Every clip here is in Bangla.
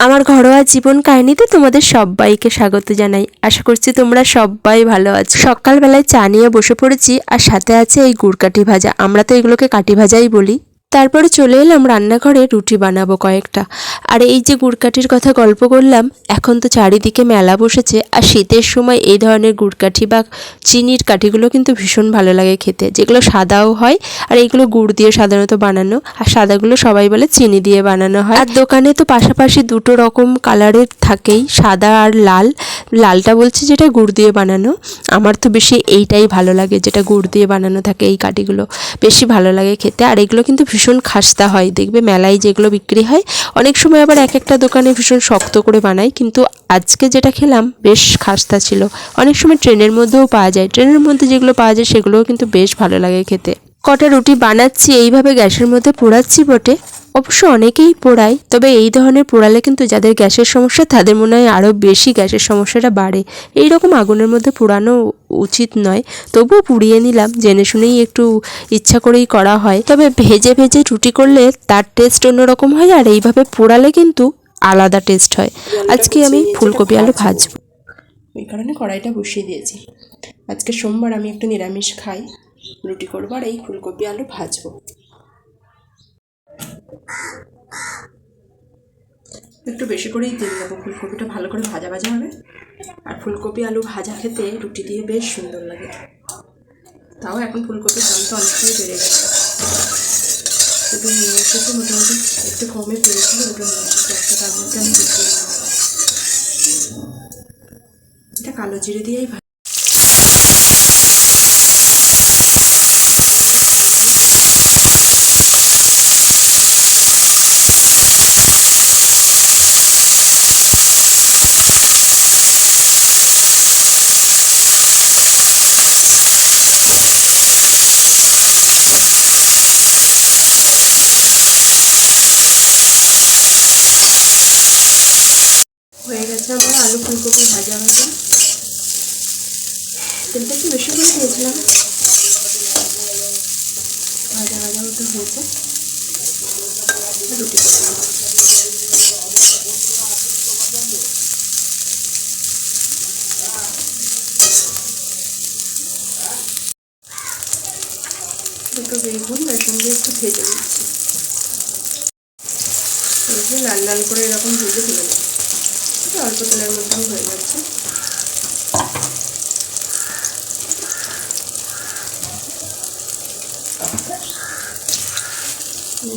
আমার ঘরোয়া জীবন কাহিনীতে তোমাদের সবাইকে স্বাগত জানাই। আশা করছি তোমরা সবাই ভালো আছো। সকালবেলায় চা নিয়ে বসে পড়েছি আর সাথে আছে এই গুড়কাঠি ভাজা। আমরা তো এগুলোকে কাঠি ভাজাই বলি। তারপরে চলে এলাম রান্নাঘরে রুটি বানাবো কয়েকটা। আর এই যে গুড়কাঠির কথা গল্প করলাম, এখন তো চারিদিকে মেলা বসেছে, আর শীতের সময় এই ধরনের গুড়কাঠি বা চিনির কাঠিগুলো কিন্তু ভীষণ ভালো লাগে খেতে। যেগুলো সাদাও হয়, আর এইগুলো গুড় দিয়ে সাধারণত বানানো, আর সাদাগুলো সবাই বলে চিনি দিয়ে বানানো হয়। আর দোকানে তো পাশাপাশি দুটো রকম কালারের থাকেই, সাদা আর লাল। লালটা বলছি যেটা গুড় দিয়ে বানানো। আমার তো বেশি এইটাই ভালো লাগে, যেটা গুড় দিয়ে বানানো থাকে এই কাঠিগুলো। বেশি ভালো লাগে খেতে, আর এগুলো কিন্তু ভীষণ খাস্তা হয়। দেখবে মেলায় যেগুলো বিক্রি হয়, অনেক সময় আবার এক একটা দোকানে ভীষণ শক্ত করে বানায়। কিন্তু আজকে যেটা খেলাম, বেশ খাস্তা ছিল। অনেক সময় ট্রেনের মধ্যেও পাওয়া যায়। ট্রেনের মধ্যে যেগুলো পাওয়া যায়, সেগুলোও কিন্তু বেশ ভালো লাগে খেতে। কটা রুটি বানাচ্ছি, এইভাবে গ্যাসের মধ্যে পোড়াচ্ছি বটে। অবশ্য অনেকেই পোড়ায়, তবে এই ধরনের পোড়ালে কিন্তু যাদের গ্যাসের সমস্যা, তাদের মনে হয় আরও বেশি গ্যাসের সমস্যাটা বাড়ে। এই রকম আগুনের মধ্যে পোড়ানো উচিত নয়, তবুও পুড়িয়ে নিলাম, জেনে শুনেই একটু ইচ্ছা করেই করা হয়। তবে ভেজে ভেজে রুটি করলে তার টেস্ট অন্যরকম হয়, আর এইভাবে পোড়ালে কিন্তু আলাদা টেস্ট হয়। আজকে আমি ফুলকপি আলু ভাজবো। ওই কারণে কড়াইটা বসিয়ে দিয়েছি। আজকে সোমবার আমি একটু নিরামিষ খাই, রুটি করব আর এই ফুলকপি আলু ভাজবো। একটু বেশি করেই তেল দেবো। ফুলকপিটা ভালো করে ভাজা ভাজা হবে। আর ফুলকপি, আলু ভাজা খেতে রুটি দিয়ে বেশ সুন্দর লাগে। তাও এখন ফুলকপির দাম তো অনেকটাই বেড়ে গেছে। একটু নিয়ে এসেছে মোটামুটি একটু কমে পেয়েছিল ওটা নিয়ে একটা তার মধ্যে আমি এটা কালো জিরে দিয়েই ভাজা হয়ে গেছে আমার আলু ফুলকপি ভাজা ভাজা তেলটা একটু বেশি করে দিয়েছিলাম। ভাজা ভাজা মতো হয়েছে। রুটি দিয়ে একটু ভেজে নিচ্ছি। লাল লাল করে এরকম ভেজে তুলে নেব অল্প তেলের মধ্যেও হয়ে যাচ্ছে।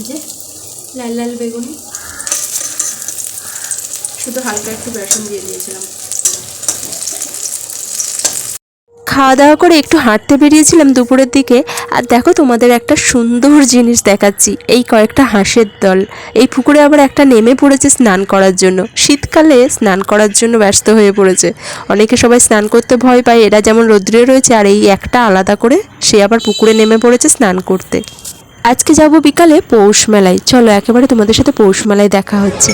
যে লাল লাল বেগুনি। শুধু হালকা একটু বেসন দিয়ে দিয়েছিলাম। খাওয়া দাওয়া করে একটু হাঁটতে বেরিয়েছিলাম দুপুরের দিকে। আর দেখো তোমাদের একটা সুন্দর জিনিস দেখাচ্ছি, এই কয়েকটা হাঁসের দল। এই পুকুরে আবার একটা নেমে পড়েছে স্নান করার জন্য। শীতকালে স্নান করার জন্য ব্যস্ত হয়ে পড়েছে। অনেকে সবাই স্নান করতে ভয় পায়, এরা যেমন রৌদ্রে রয়েছে আর এই একটা আলাদা করে সে আবার পুকুরে নেমে পড়েছে স্নান করতে। আজকে যাব বিকালে পৌষ মেলায়। চলো একেবারে তোমাদের সাথে পৌষ মেলায় দেখা হচ্ছে।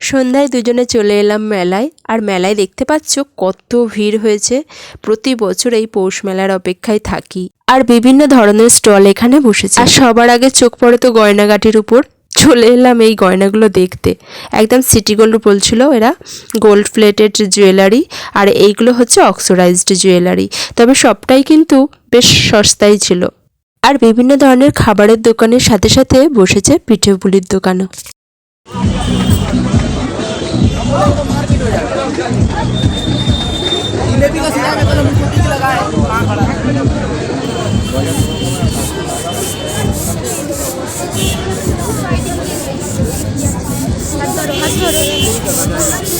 সন্ধ্যায় দুজনে চলে এলাম মেলায়। আর মেলায় দেখতে পাচ্ছ কত ভিড় হয়েছে। প্রতি বছর এই পৌষ মেলার অপেক্ষায় থাকি। আর বিভিন্ন ধরনের স্টল এখানে বসেছে। আর সবার আগে চোখ পড়ে তো গয়নাগাটির উপর। চলে এলাম এই গয়নাগুলো দেখতে। একদম সিটি গোল্ড বলছিল এরা। Gold plated jewellery. আর এইগুলো হচ্ছে অক্সোডাইজড জুয়েলারি। তবে সবটাই কিন্তু বেশ সস্তাই ছিল। আর বিভিন্ন ধরনের খাবারের দোকানের সাথে সাথে বসেছে পিঠে পুলির দোকানও। বেলঘরিয়া পৌষ উৎসব ও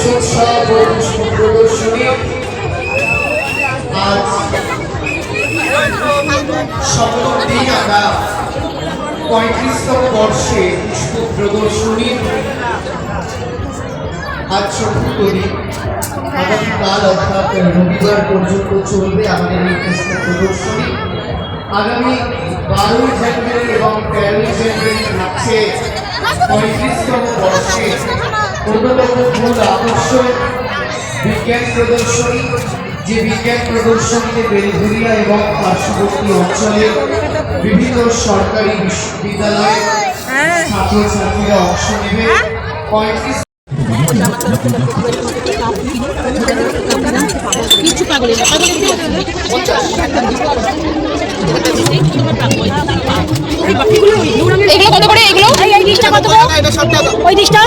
পুষ্প প্রদর্শনী। আজ রবিবার পর্যন্ত চলবে আমাদের এই পুষ্প প্রদর্শনী। আগামী বারোই জানুয়ারি এবং তেরোই জানুয়ারি থাকছে পঁয়ত্রিশতম বর্ষে অন্যতম মূল বিজ্ঞান প্রদর্শনী যে বিজ্ঞান প্রদর্শনীতে বেলঘরিয়া এবং পার্শ্ববর্তী অঞ্চলে বিভিন্ন সরকারি বিশ্ববিদ্যালয়ের ছাত্রছাত্রীরা অংশ নেবে। পঁয়ত্রিশ এগুলো কত করে? এগুলো? এই এই ডিশটা কত গো ওই ডিশটা?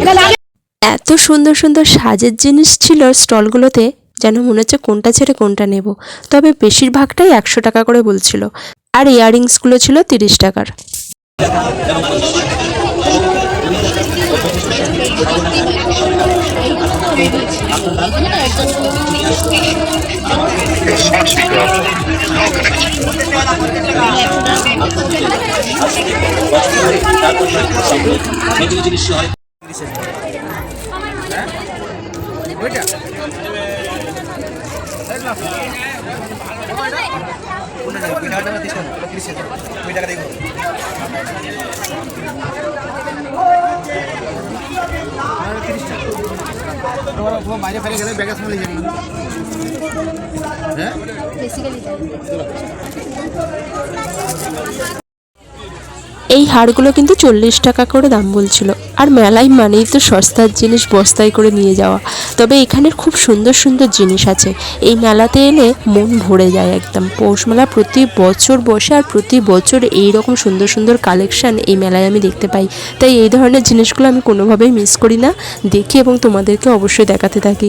এটা এত সুন্দর সুন্দর সাজের জিনিস ছিল স্টলগুলোতে। যেন মনে হচ্ছে কোনটা ছেড়ে কোনটা নেব। তবে বেশিরভাগটাই একশো টাকা করে বলছিল। আর ইয়াররিংসগুলো ছিল তিরিশ টাকার। বাইরে ফেলে গেলে ব্যাগের নিন হ্যাঁ এই হারগুলো কিন্তু চল্লিশ টাকা করে দাম বলছিল। আর মেলায় মানেই তো সস্তার জিনিস বস্তায় করে নিয়ে যাওয়া। তবে এখানের খুব সুন্দর সুন্দর জিনিস আছে। এই মেলাতে এলে মন ভরে যায় একদম। পৌষ মেলা প্রতি বছর বসে আর প্রতি বছর এই রকম সুন্দর সুন্দর কালেকশন এই মেলায় আমি দেখতে পাই। তাই এই ধরনের জিনিসগুলো আমি কোনোভাবেই মিস করি না। দেখি এবং তোমাদেরকে অবশ্যই দেখাতে থাকি।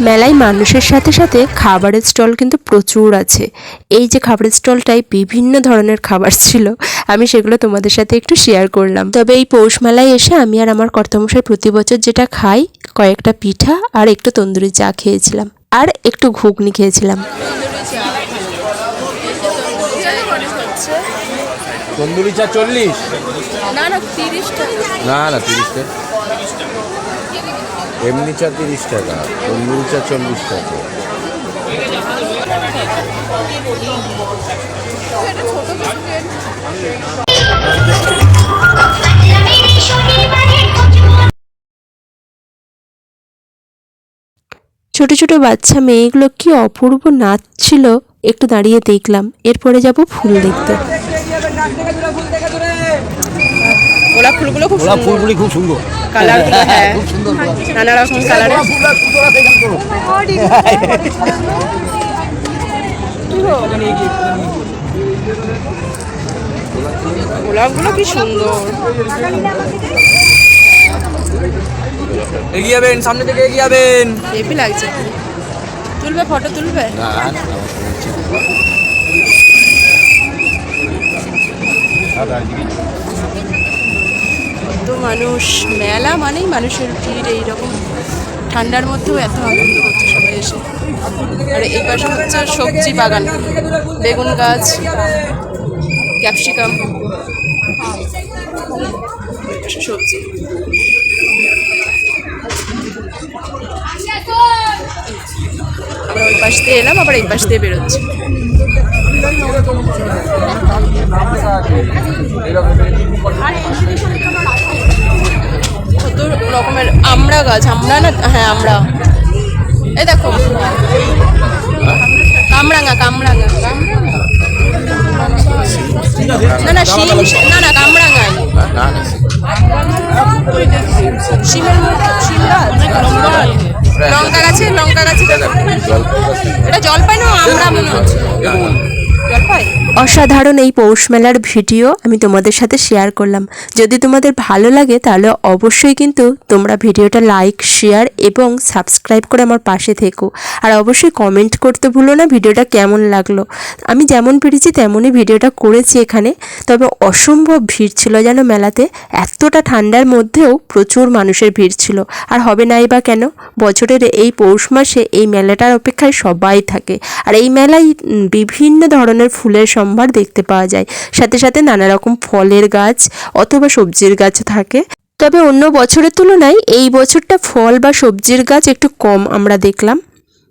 মেলায় মানুষের সাথে সাথে খাবারের স্টল কিন্তু প্রচুর আছে। এই যে খাবারের স্টলটায় বিভিন্ন ধরনের খাবার ছিল আমি সেগুলো তোমাদের সাথে একটু শেয়ার করলাম। তবে এই পৌষ মেলায় এসে আমি আর আমার কর্তমশাই প্রতি বছর যেটা খাই কয়েকটা পিঠা আর একটু তন্দুরি চা খেয়েছিলাম। আর একটু ঘুগনি খেয়েছিলাম। তন্দুরি চা চল্লিশ? না না তিরিশ না না তিরিশ টাকা। এমনি চা তিরিশ টাকা, তন্দুরি চা চল্লিশ টাকা। ছোট ছোট বাচ্চা মেয়েগুলো কি অপূর্ব নাচছিল, একটু দাঁড়িয়ে দেখলাম। এরপরে যাব ফুল দেখতে। গোলাপ ফুলগুলো খুব ওরা ফুলগুলি খুব সুন্দর। কালারগুলো হ্যাঁ খুব সুন্দর। নানা রকম কালারের। গোলাপগুলো কি সুন্দর। এগিয়ে যাবেন সামনে থেকে এগিয়ে যাবেন। হেভি লাগছে। তুলবে ফটো তুলবে? না মানুষ, মেলা মানেই মানুষের ভিড়, এইরকম ঠান্ডার মধ্যেও এত আনন্দ হচ্ছে সবাই এসে আর এই পাশে হচ্ছে সবজি বাগান, বেগুন গাছ, ক্যাপসিকাম, সবজি। আমরা ওই পাশ দিয়ে এলাম, আবার এই পাশ দিয়ে বেরোচ্ছি। হ্যাঁ আমরা। এই দেখো। কামরাঙা কামরাঙা না না শিম না না কামরাঙাই শিমের শিম গাছ লঙ্কা গাছে লঙ্কা গাছে। এটা জলপাই না? আমরা মনে হচ্ছে। জলপাই? অসাধারণ এই পৌষ মেলার ভিডিও আমি তোমাদের সাথে শেয়ার করলাম। যদি তোমাদের ভালো লাগে তাহলে অবশ্যই কিন্তু তোমরা ভিডিওটা লাইক শেয়ার এবং সাবস্ক্রাইব করে আমার পাশে থেকো। আর অবশ্যই কমেন্ট করতে ভুলো না ভিডিওটা কেমন লাগল। আমি যেমন পেরেছি তেমনই ভিডিওটা করেছি এখানে। তবে অসম্ভব ভিড় ছিল যেন মেলাতে। এতটা ঠান্ডার মধ্যেও প্রচুর মানুষের ভিড় ছিল। আর হবে নাই বা কেন? বছরের এই পৌষ মাসে এই মেলাটার অপেক্ষায় সবাই থাকে। আর এই মেলায় বিভিন্ন ধরনের ফুলের সম্ভার দেখতে পাওয়া যায়। সাথে সাথে নানা রকম ফলের গাছ অথবা সবজির গাছ থাকে। তবে অন্য বছরের তুলনায় এই বছরটা ফল বা সবজির গাছ একটু কম আমরা দেখলাম।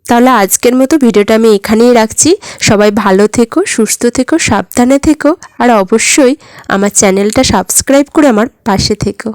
তাহলে আজকের মতো ভিডিওটা আমি এখানেই রাখছি। সবাই ভালো থেকো, সুস্থ থেকো, সাবধানে থেকো, আর অবশ্যই আমার চ্যানেলটা সাবস্ক্রাইব করে আমার পাশে থেকো।